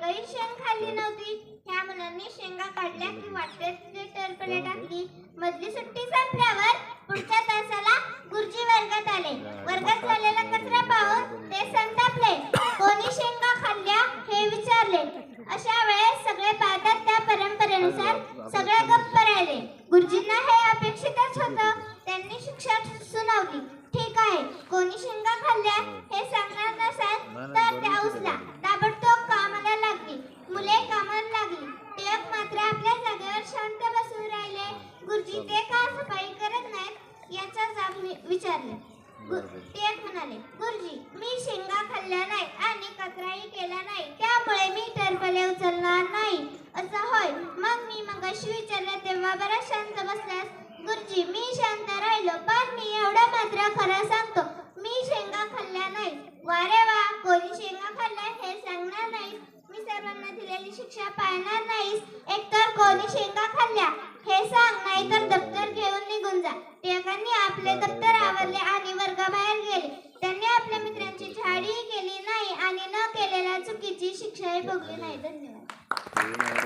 एकही शेंग खाल्ली नव्हती. त्या मुलांनी शेंगा काढल्या की वाटेतली टरफले टाकली. मधली सुट्टी संपल्यावर पुढच्या तासाला गुरुजी वर्गात आले. वर्गात झालेला कचरा पाहून ते संतापले. कोणी शेंगा खाल्ल्या हे विचारले. अशा वेळेस सगळे पाहतात त्या परंपरेनुसार सगळे गप्प राहिले. गुरुजींना हे अपेक्षितच होतं. त्यांनी शिक्षा सुनावली. ठीक आहे. कोणी शेंगा खाल्ल्या हे नाहीत याचा जाब मी विचारले. टिळक म्हणाले गुरुजी मी शेंगा खाल्ल्या नाही आणि कचराही केला नाही. त्यामुळे मी टरफले उचलणार नाही. असं होय. मग मी मगाशी विचारलं तेव्हा बरा शांत बसल्यास. गुरुजी मी शांत राहिलो पण मी एवढं मात्र खरं सांगतो. मी शेंगा खाल्ल्या नाही. वारे वा कोणी शेंगा खाल्ल्या हे सांगणार नाही मी सर्वांना दिलेली शिक्षा पाळणार नाहीस. आपले दप्तर आवरले आणि वर्गाबाहेर गेले. त्यांनी आपल्या मित्रांची झाडीही केली नाही आणि न केलेल्या चुकीची शिक्षाही भोगली नाही. धन्यवाद.